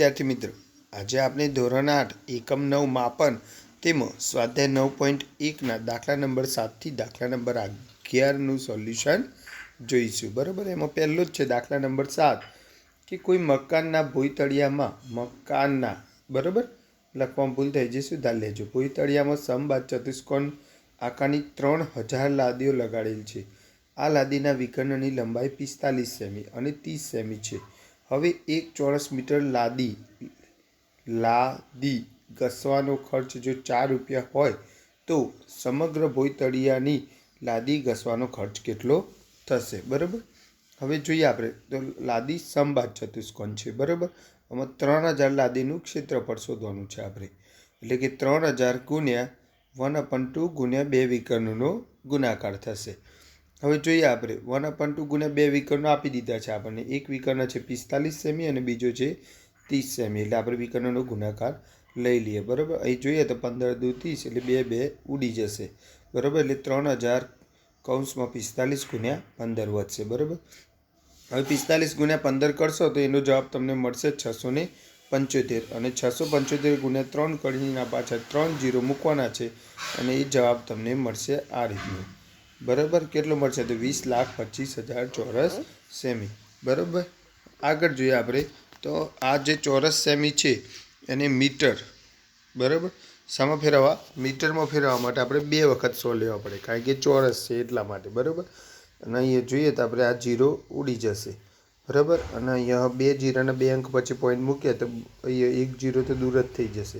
વિદ્યાર્થી મિત્રો, આજે આપણે ધોરણ આઠ, એકમ નવ, માપન તેમાં સ્વાધ્યાય નવ પોઈન્ટ એકના દાખલા નંબર સાતથી દાખલા નંબર અગિયારનું સોલ્યુશન જોઈશું. બરાબર? એમાં પહેલો જ છે દાખલા નંબર સાત, કે કોઈ મકાનના ભોયતળિયામાં, મકાનના, બરાબર? લખવામાં ભૂલ થઈ જે સુધાર લેજો. ભોયતળિયામાં સમબાદ ચતુષ્કોણ આકારની ત્રણ હજાર લાદીઓ લગાડેલ છે. આ લાદીના વિકર્ણની લંબાઈ પિસ્તાલીસ સેમી અને ત્રીસ સેમી છે. હવે એક ચોરસ મીટર લાદી લાદી ઘસવાનો ખર્ચ જો ચાર રૂપિયા હોય તો સમગ્ર ભોયતળિયાની લાદી ઘસવાનો ખર્ચ કેટલો થશે? બરાબર? હવે જોઈએ આપણે. તો લાદી સમબાદ ચતુષ્કોણ છે, બરાબર? આમાં ત્રણ હજાર લાદીનું ક્ષેત્રફળ શોધવાનું છે આપણે. એટલે કે ત્રણ હજાર ગુણ્યા વન અપન ટુ ગુણ્યા બે વિકર્ણનો ગુણાકાર થશે. હવે જોઈએ આપણે. વન અપન ટુ ગુણ્યા બે વિકર્ણો આપી દીધા છે આપણને. એક વિકર્ણ છે પિસ્તાલીસ સેમી અને બીજો છે ત્રીસ સેમી. એટલે આપણે વિકર્ણનો ગુણાકાર લઈ લઈએ. બરાબર? અહીં જોઈએ તો પંદર દુ ત્રીસ એટલે બે બે ઉડી જશે. બરાબર? એટલે ત્રણ હજાર કૌંસમાં પિસ્તાલીસ ગુણ્યા પંદર વધશે. બરાબર? હવે પિસ્તાલીસ ગુણ્યા પંદર કરશો તો એનો જવાબ તમને મળશે છસો ને પંચોતેર. અને છસો પંચોતેર ગુણ્યા ત્રણ કરીના પાછળ ત્રણ જીરો મૂકવાના છે. અને એ જવાબ તમને મળશે આ રીતનું. બરાબર? કેટલો મળશે? તો વીસ લાખ પચીસ હજાર ચોરસ સેમી. બરાબર? આગળ જોઈએ આપણે. તો આ જે ચોરસ સેમી છે, એને મીટર. બરાબર? શામાં ફેરવવા, મીટરમાં ફેરવવા માટે આપણે બે વખત સો લેવા પડે, કારણ કે ચોરસ છે એટલા માટે. બરાબર? અને અહીંયા જોઈએ તો આપણે આ જીરો ઉડી જશે. બરાબર? અને અહીંયા બે જીરાના બે અંક પછી પોઈન્ટ મૂકીએ તો અહીંયા એક જીરો તો દૂર જ થઈ જશે.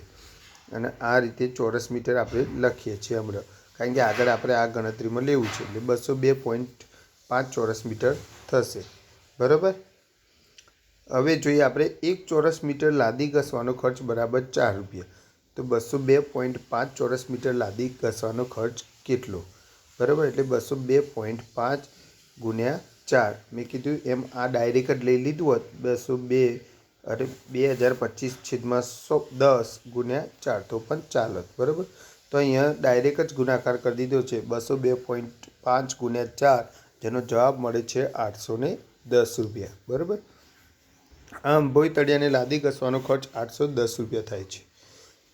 અને આ રીતે ચોરસ મીટર આપણે લખીએ છીએ હમણાં. કારણ કે આગળ આપણે આ ગણતરીમાં લેવું છે, એટલે બસો બે પોઈન્ટ પાંચ ચોરસ મીટર થશે. બરાબર? હવે જોઈએ આપણે એક ચોરસ મીટર લાદી ઘસવાનો ખર્ચ બરાબર ચાર રૂપિયા. તો બસો બે પોઈન્ટ પાંચ ચોરસ મીટર લાદી ઘસવાનો ખર્ચ કેટલો? બરાબર? એટલે બસો બે પોઈન્ટ પાંચ ગુણ્યા ચાર. મેં કીધું એમ આ ડાયરેક્ટ જ લઈ લીધું હોત. બસો બે અરે, બે હજાર પચીસ છેદમાં સો, દસ ગુણ્યા ચાર, તો પણ ચાલત બરાબર? તો અહીંયા ડાયરેક્ટ જ ગુણાકાર કરી દીધો છે. બસો બે પોઈન્ટ પાંચ ગુણ્યા ચાર, જેનો જવાબ મળે છે આઠસો ને દસ રૂપિયા. બરાબર? આમ ભોઈ તળિયાને લાદી ઘસવાનો ખર્ચ આઠસો દસ રૂપિયા થાય છે.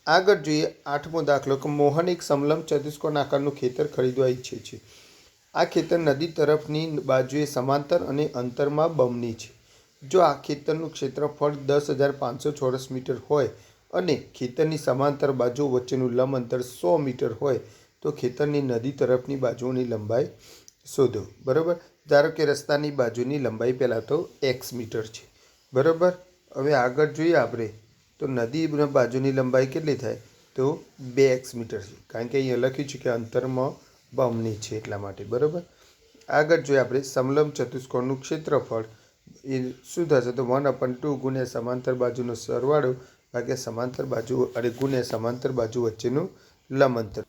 આગળ જોઈએ આઠમો દાખલો કે મોહન એક સમલમ ચતુષ્કોણ આકારનું ખેતર ખરીદવા ઈચ્છે છે. આ ખેતર નદી તરફની બાજુએ સમાંતર અને અંતરમાં બમણી છે. જો આ ખેતરનું ક્ષેત્રફળ દસ હજાર પાંચસો ચોરસ મીટર હોય અને ખેતરની સમાંતર બાજુ વચ્ચેનું લંબ અંતર સો મીટર હોય તો ખેતરની નદી તરફની બાજુઓની લંબાઈ શોધો. બરાબર? ધારો કે રસ્તાની બાજુની લંબાઈ પહેલાં તો એક્સ મીટર છે. બરાબર? હવે આગળ જોઈએ આપણે. તો નદી બાજુની લંબાઈ કેટલી થાય? તો બે એક્સ મીટર છે. કારણ કે અહીંયા લખ્યું છે કે અંતરમાં બમણી છે એટલા માટે. બરાબર? આગળ જોઈએ આપણે સમલમ ચતુષ્કોણનું ક્ષેત્રફળ. એ શું થશે? તો વન અપન ટુ ગુણ્યા સમાંતર બાજુનો સરવાળો ભાગ્યા સમાંતર બાજુ અને ગુને સમાંતર બાજુ વચ્ચેનું લંબ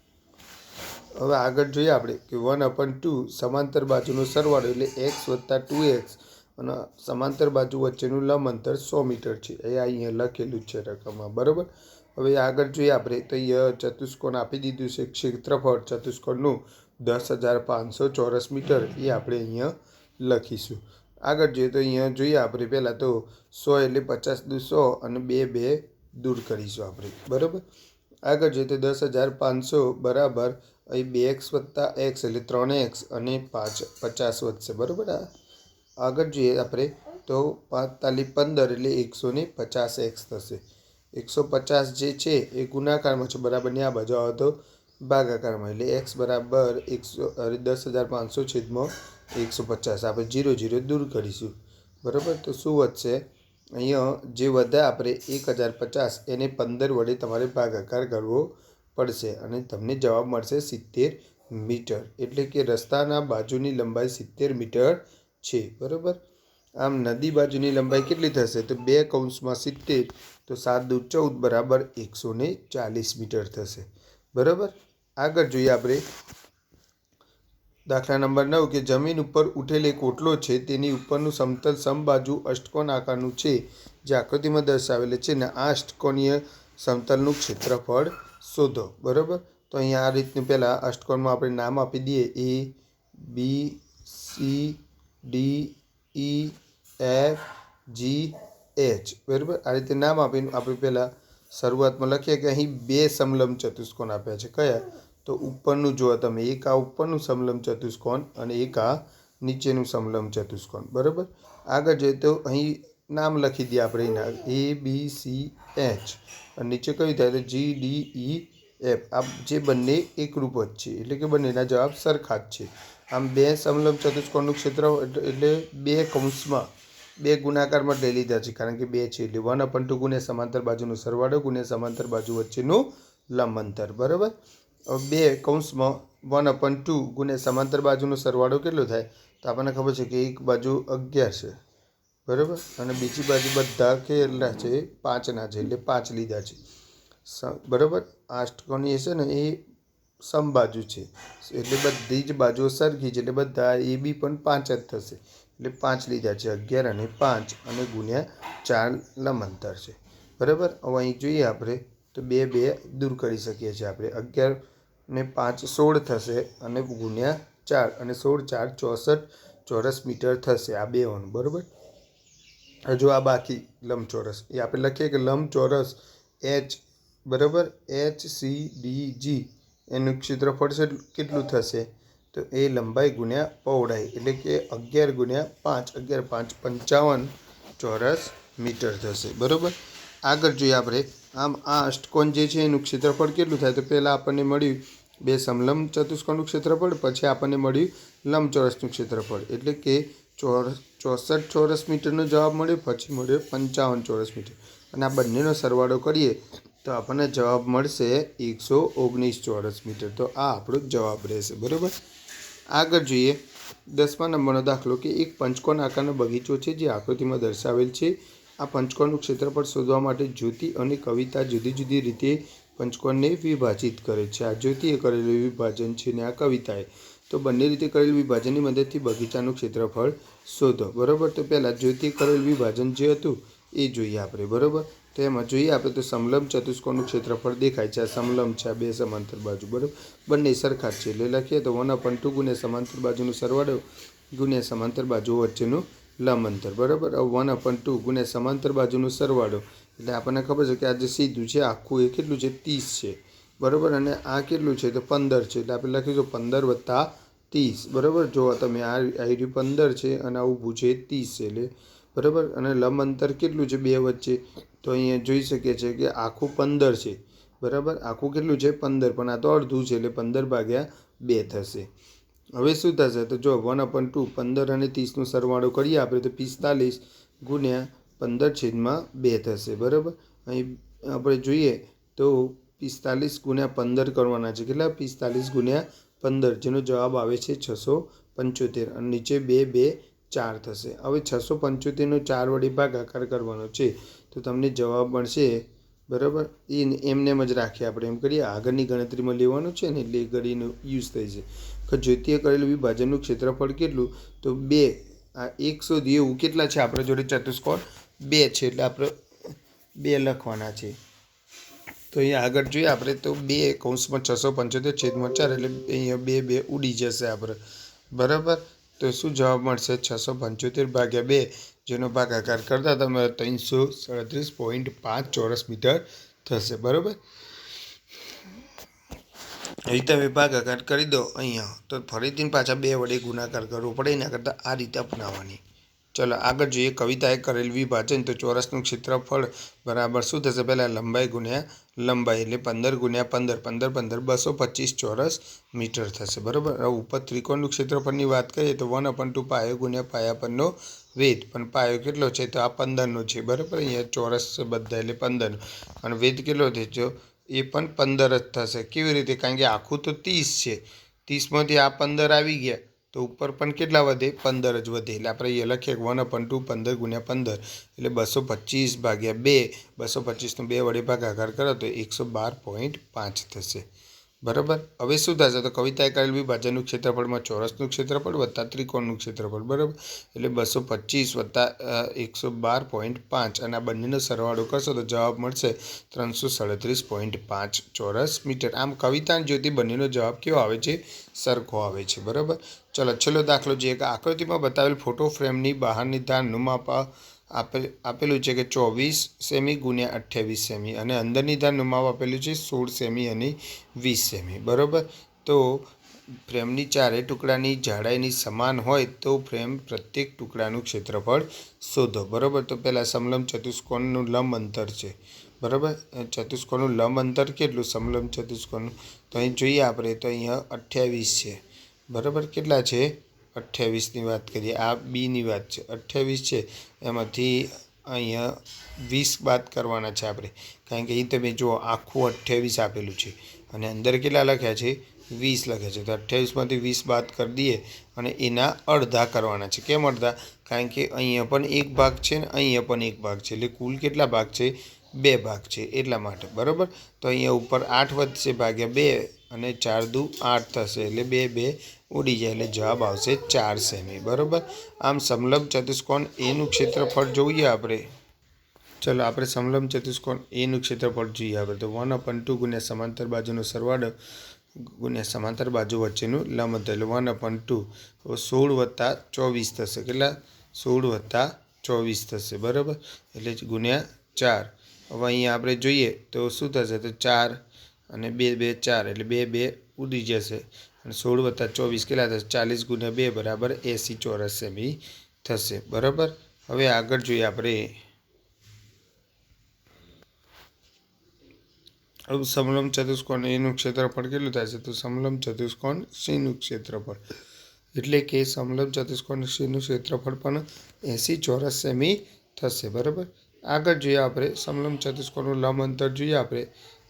હવે આગળ જોઈએ આપણે કે વન અપન ટુ સમાંતર બાજુનો સરવાળો એટલે એક્સ વત્તા ટુ એક્સ અને સમાંતર બાજુ વચ્ચેનું લંબ અંતર સો મીટર છે. એ અહીંયા લખેલું છે રકમમાં. બરાબર? હવે આગળ જોઈએ આપણે. તો અહીંયા ચતુષ્કોણ આપી દીધું છે ક્ષેત્રફળ. ચતુષ્કોણનું દસ હજાર પાંચસો ચોરસ મીટર. એ આપણે અહીંયા લખીશું. આગળ જોઈએ તો અહીંયા જોઈએ આપણે પહેલાં તો સો એટલે પચાસ દુ સો અને બે બે દૂર કરીશું આપણે, બરાબર? આગળ જોઈએ તો દસ હજાર પાંચસો બરાબર, અહીં બે એક્સ વત્તા એક્સ એટલે ત્રણ એક્સ અને પાંચ, પચાસ વધશે, બરાબર? આ આગળ જોઈએ આપણે તો પાંતાલીસ પંદર એટલે એકસો ને પચાસ એક્સ થશે. એકસો પચાસ જે છે એ ગુણાકારમાં છે, બરાબર? ને આ બાજુ આવે તો ભાગાકારમાં, એટલે એક્સ બરાબર એકસો, અરે દસ હજાર પાંચસો છેદમાં એકસો પચાસ, આપણે જીરો જીરો દૂર કરીશું. બરાબર? તો શું વધશે? અહીંયા જે વધે આપણે એક હજાર પચાસ, એને પંદર વડે તમારે ભાગાકાર કરવો પડશે અને તમને જવાબ મળશે સિત્તેર મીટર. એટલે કે રસ્તાના બાજુની લંબાઈ સિત્તેર મીટર છે. બરાબર? આમ નદી બાજુની લંબાઈ કેટલી થશે? તો બે કૌંસમાં સિત્તેર, તો સાત દુ ચૌદ બરાબર એકસો ચાલીસ મીટર થશે. બરાબર? આગળ જોઈએ આપણે દાખલા નંબર નવ, કે જમીન ઉપર ઉઠેલ એક ઓટલો છે, તેની ઉપરનું સમતલ સમબાજુ અષ્ટકોણ આકારનું છે, જે આકૃતિમાં દર્શાવેલ છે, ને આ અષ્ટકોણીય સમતલનું ક્ષેત્રફળ શોધો. બરાબર? તો અહીંયા આ રીતનું પહેલાં અષ્ટકોણમાં આપણે નામ આપી દઈએ. A, B, C, D, E, F, G, H. બરાબર? આ રીતે નામ આપીને આપણે પહેલાં શરૂઆતમાં લખીએ કે અહીં બે સમલંબ ચતુષ્કોણ આપ્યા છે. કયા? તો ઉપરનું જુઓ તમે, એક આ ઉપરનું સમલંબ ચતુષ્કોણ અને એક આ નીચેનું સમલંબ ચતુષ્કોણ, બરાબર? આગળ જઈએ તો અહીં નામ લખી દઈએ આપણે એના એ બી સી એચ અને નીચે કયું થાય તો જી ડી ઈ એફ આ જે બંને એકરૂપ જ છે, એટલે કે બંનેના જવાબ સરખા જ છે. આમ બે સમલંબ ચતુષ્કોણનું ક્ષેત્ર એટલે બે કૌંસમાં બે ગુણાકારમાં લઈ લીધા છે, કારણ કે બે છે, એટલે વન અપન ટુ ગુણ્યા સમાંતર બાજુનો સરવાળો ગુણ્યા સમાંતર બાજુ વચ્ચેનું લંબ અંતર બરાબર? બે કૌંસમાં વન અપન ટુ ગુણ્યા સમાંતર બાજુનો સરવાળો કેટલો થાય? તો આપણને ખબર છે કે એક બાજુ અગિયાર છે. બરાબર? અને બીજી બાજુ બધા કેટલા છે? પાંચના છે, એટલે પાંચ લીધા છે. બરાબર? આષ્ટકોની એ છે ને? એ સમબાજુ છે. એટલે બધી જ બાજુઓ સરખી છે, એટલે બધા એ બી પણ પાંચ જ થશે. એટલે પાંચ લીધા છે, અગિયાર અને પાંચ, અને ગુણ્યા ચાર લંબાંતર છે. બરાબર? હવે અહીં જોઈએ આપણે, તો બે બે દૂર કરી શકીએ છીએ આપણે. અગિયાર ને પાંચ સોળ થશે અને ગુણ્યા ચાર અને સોળ ચાર ચોસઠ ચોરસ મીટર થશે. આ બે વાનું બરાબર? હજુ આ બાકી લંબચોરસ. એ આપણે લખીએ કે લંબચોરસ એચ, બરાબર? H C D G. એનું ક્ષેત્રફળ છે કેટલું થશે? તો એ લંબાઈ ગુણ્યા પહોળાઈ, એટલે કે અગિયાર ગુણ્યા પાંચ, અગિયાર પાંચ પંચાવન ચોરસ મીટર થશે, બરાબર? આગળ જોઈએ આપણે. આમ આ અષ્ટકોણ જે છે એનું ક્ષેત્રફળ કેટલું થાય? તો પહેલાં આપણને મળ્યું બે સમલંબ ચતુષ્કોણનું ક્ષેત્રફળ, પછી આપણને મળ્યું લંબચોરસનું ક્ષેત્રફળ. એટલે કે ચોરસ ચોસઠ ચોરસ મીટરનો જવાબ મળ્યો, પછી મળ્યો પંચાવન ચોરસ મીટર. અને આ બંનેનો સરવાળો કરીએ, તો આપણને જવાબ મળશે એકસો ઓગણીસ ચોરસ મીટર. તો આ આપણો જવાબ રહેશે, બરાબર? આગળ જોઈએ. દસમા નંબરનો દાખલો કે એક પંચકોણ આકારનો બગીચો છે, જે આકૃતિમાં દર્શાવેલ છે. આ પંચકોણનું ક્ષેત્રફળ શોધવા માટે જ્યોતિ અને કવિતા જુદી જુદી રીતે પંચકોણને વિભાજિત કરે છે. આ જ્યોતિએ કરેલું વિભાજન છે ને આ કવિતાએ. તો બંને રીતે કરેલ વિભાજનની મદદથી બગીચાનું ક્ષેત્રફળ શોધો. બરાબર? તો પહેલાં જ્યોતિએ કરેલ વિભાજન જે હતું એ જોઈએ આપણે. બરાબર? તો એમાં જોઈએ આપણે તો સમલમ ચતુષ્કોણનું ક્ષેત્રફળ દેખાય છે. આ સમલમ છે, આ બે સમાંતર બાજુ. બરાબર? બંને સરખા છે. એટલે લખીએ તો વન અપન ટુ ગુણ્યા સમાંતર બાજુનું સરવાળો ગુણ્યા સમાંતર બાજુ વચ્ચેનું લંબ અંતર બરાબર વન અપન ટુ ગુણ્યા સમાંતર બાજુનું સરવાળો એટલે આપણને ખબર છે કે આ જે સીધું છે, આખું એ કેટલું છે? ત્રીસ છે. બરાબર? અને આ કેટલું છે? તો પંદર છે. એટલે આપણે લખીશું પંદર વત્તા ત્રીસ. બરાબર? જો તમે આ આઈડી પંદર છે અને આ ઊભું છે ત્રીસ છે એટલે બરાબર? અને લંબ અંતર કેટલું છે? બે વચ્ચે. તો અહીંયા જોઈ શકીએ છીએ કે આખું પંદર છે. બરાબર? આખું કેટલું છે? પંદર. પણ આ તો અડધું છે એટલે પંદર ભાગ્યા બે થશે. હવે શું થશે? તો જો વન અપન ટુ, પંદર અને ત્રીસનો સરવાળો કરીએ આપણે તો પિસ્તાલીસ ગુણ્યા પંદર છેદમાં બે થશે, બરાબર? અહીં આપણે જોઈએ તો પિસ્તાલીસ ગુણ્યા પંદર કરવાના છે. કેટલા? પિસ્તાલીસ ગુણ્યા પંદર, જેનો જવાબ આવે છે છસો પંચોતેર અને નીચે બે બે, ચાર થશે. હવે છસો પંચોતેરનો ચાર વડે ભાગાકાર કરવાનો છે, તો તમને જવાબ મળશે, બરાબર? એ એમને એમ જ રાખીએ આપણે. એમ કરીએ, આગળની ગણતરીમાં લેવાનું છે ને, એટલે એ યુઝ થઈ છે જ્યોતિએ કરેલું વિભાજનનું ક્ષેત્રફળ કેટલું? તો બે. આ એકસો એવું કેટલા છે આપણા જોડે ચતુષ્કોણ? બે છે એટલે આપણે બે લખવાના છે. તો અહીંયા આગળ જોઈએ, આપણે તો બે કૌંસમાં છસો પંચોતેર છેદમાં ચાર એટલે અહીંયા બે બે ઉડી જશે આપણે. બરાબર? તો શું જવાબ મળશે? છસો પંચોતેર ભાગ્યા બે, જેનો ભાગાકાર કરતા તમે ત્રણસો સાડત્રીસ પોઈન્ટ પાંચ ચોરસ મીટર થશે. બરાબર? અહીં તમે ભાગાકાર કરી દો અહીંયા. તો ફરીથી પાછા બે વડે ગુણાકાર કરવો પડે, એના કરતાં આ રીતે અપનાવવાની. ચલો, આગળ જોઈએ. કવિતાએ કરેલ વિભાજન તો ચોરસનું ક્ષેત્રફળ બરાબર શું થશે? પહેલાં લંબાઈ ગુણ્યા લંબાઈ એટલે પંદર ગુણ્યા પંદર. પંદર પંદર બસો પચીસ ચોરસ મીટર થશે. બરાબર? ઉપર ત્રિકોણનું ક્ષેત્રફળની વાત કરીએ તો વન અપન ટુ પાયો ગુણ્યા પાયા પરનો વેદ પણ પાયો કેટલો છે? તો આ પંદરનો છે. બરાબર? અહીંયા ચોરસ છે બધા એટલે પંદરનો અને વેદ કેટલો થયો એ પણ પંદર જ થશે. કેવી રીતે? કારણ કે આખું તો ત્રીસ છે. ત્રીસમાંથી આ પંદર આવી ગયા. તો ઉપર પણ કેટલા વધે? પંદર જ વધે. એટલે આપણે એ લખીએ વન અપન ટુ પંદર ગુણ્યા પંદર. એટલે બસો પચીસ ભાગ્યા બે. બસો પચીસનો બે વડે ભાગાકાર કરો તો એકસો બાર પોઈન્ટ પાંચ થશે. બરાબર? હવે શું થશે તો કવિતાએ કરેલ વિભાજનનું ક્ષેત્રફળમાં ચોરસનું ક્ષેત્રફળ વત્તા ત્રિકોણનું ક્ષેત્રફળ, બરાબર? એટલે બસો પચીસ વત્તા એકસો બાર પોઈન્ટ પાંચ અને આ બંનેનો સરવાળો કરશો તો જવાબ મળશે ત્રણસો સાડત્રીસ પોઈન્ટ પાંચ ચોરસ મીટર. આમ કવિતા અને બંનેનો જવાબ કેવો આવે છે? સરખો આવે છે, બરાબર? ચલો, છેલ્લો દાખલો જે એક આકૃતિમાં બતાવેલ ફોટો ફ્રેમની બહારની ધારનું માપ આપેલ, આપેલું છે કે ચોવીસ સેમી ગુણ્યા અઠ્યાવીસ સેમી અને અંદરની ધાર માપ આપેલું છે સોળ સેમી અને વીસ સેમી. બરાબર? તો ફ્રેમની ચારે ટુકડાની જાડાઈની સમાન હોય તો ફ્રેમ પ્રત્યેક ટુકડાનું ક્ષેત્રફળ શોધો. બરાબર? તો પહેલાં સમલંબ ચતુષ્કોણનું લંબ અંતર છે. બરાબર? ચતુષ્કોણનું લંબ અંતર કેટલું સમલંબ ચતુષ્કોણનું? તો અહીં જોઈએ આપણે, તો અહીંયા અઠ્યાવીસ છે. બરાબર? કેટલા છે? અઠ્યાવીસની વાત કરીએ, આ બીની વાત છે. અઠ્યાવીસ છે, એમાંથી અહીંયા વીસ બાદ કરવાના છે આપણે. કારણ કે અહીં તમે જુઓ, આખું અઠ્યાવીસ આપેલું છે. અને અંદર કેટલા લખ્યા છે? વીસ લખ્યા છે. તો અઠ્યાવીસમાંથી વીસ બાદ કરી દઈએ અને એના અડધા કરવાના છે. કેમ અડધા? કારણ કે અહીંયા પણ એક ભાગ છે ને અહીંયા પણ એક ભાગ છે. એટલે કુલ કેટલા ભાગ છે? બે ભાગ છે એટલા માટે, બરાબર? તો અહીંયા ઉપર આઠ વધશે ભાગ્યા બે અને ચાર દુ આઠ થશે એટલે બે બે ઉડી જાય એટલે જવાબ આવશે ચાર સેમી, બરાબર? આમ સમલંબ ચતુષ્કોણ એનું ક્ષેત્રફળ જોઈએ આપણે. ચલો, આપણે સમલંબ ચતુષ્કોણ એનું ક્ષેત્રફળ જોઈએ આપણે. તો વન અપન ટુ ગુણ્યા સમાંતર બાજુનો સરવાળો ગુણ્યા સમાંતર બાજુ વચ્ચેનું લંબ અંતર એટલે વન અપન ટુ સોળ વત્તા ચોવીસ થશે. કેટલા? સોળ વત્તા ચોવીસ થશે, બરાબર? એટલે ગુણ્યા ચાર. હવે અહીંયા આપણે જોઈએ તો શું થશે? તો ચાર અને બે બે, ચાર એટલે બે બે ઉડી જશે. અને સોળ વત્તા ચોવીસ કેટલા થશે? ચાલીસ ગુણ્યા બે બરાબર એંસી ચોરસ સેમી થશે. બરાબર? હવે આગળ જોઈએ આપણે. સમલમ ચતુષ્કોણ એનું ક્ષેત્રફળ કેટલું થશે તો સમલમ ચતુષ્કોણ સીનું ક્ષેત્રફળ? એટલે કે સમલમ ચતુષ્કોણ સીનું ક્ષેત્રફળ પણ એંસી ચોરસ સેમી થશે. બરાબર? આગળ જોઈએ આપણે સમલમ ચતુષ્કોણનું લંબ અંતર જોઈએ આપણે.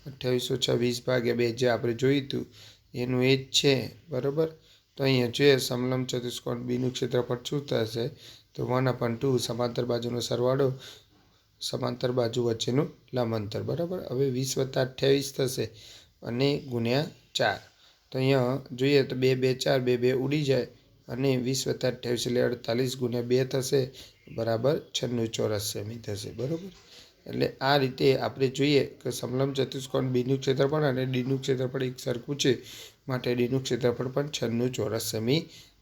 અઠ્યાવીસો છવ્વીસ વીસ ભાગ્યા બે જે આપણે જોયું હતું, એનું એ જ છે, બરાબર? તો અહીંયા જોઈએ સમલમ ચતુષ્કોણ બીનું ક્ષેત્રફળ શું થશે? તો વન અપન ટુ સમાંતર બાજુનો સરવાળો, સમાંતર બાજુ વચ્ચેનું લંબ અંતર, બરાબર? હવે વીસ વત્તા અઠ્યાવીસ થશે અને ગુણ્યા ચાર. તો અહીંયા જોઈએ તો બે બે ચાર બે બે ઉડી જાય અને વીસ વત્તા અઠ્યાવીસ એટલે અડતાલીસ ગુણ્યા બે થશે. બરાબર છન્નું ચોરસ સેમી થશે, બરાબર? એટલે આ રીતે આપણે જોઈએ કે સમલમ ચતુષ્કોણ બીનું ક્ષેત્રફળ અને ડીનું ક્ષેત્રફળ એક સરખું છે, માટે ડીનું ક્ષેત્રફળ પણ છન્નું ચોરસ સેમી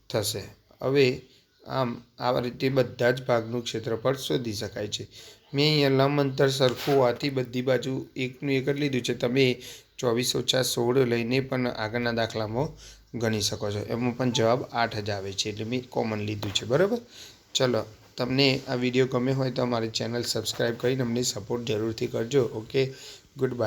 થશે. હવે આમ આ રીતે બધા જ ભાગનું ક્ષેત્રફળ શોધી શકાય છે. મેં અહીંયા લંબ અંતર સરખું હોવાથી બધી બાજુ એકનું એક જ લીધું છે. તમે ચોવીસ ઓછા સોળ લઈને પણ આગળના દાખલામાં ગણી શકો છો. એમાં પણ જવાબ આઠ જ આવે છે, એટલે મેં કોમન લીધું છે, બરાબર? ચલો તમને આ વીડિયો ગમે હોય તો અમારી ચેનલ સબસ્ક્રાઈબ કરીને અમને સપોર્ટ જરૂરથી કરજો. Okay good bye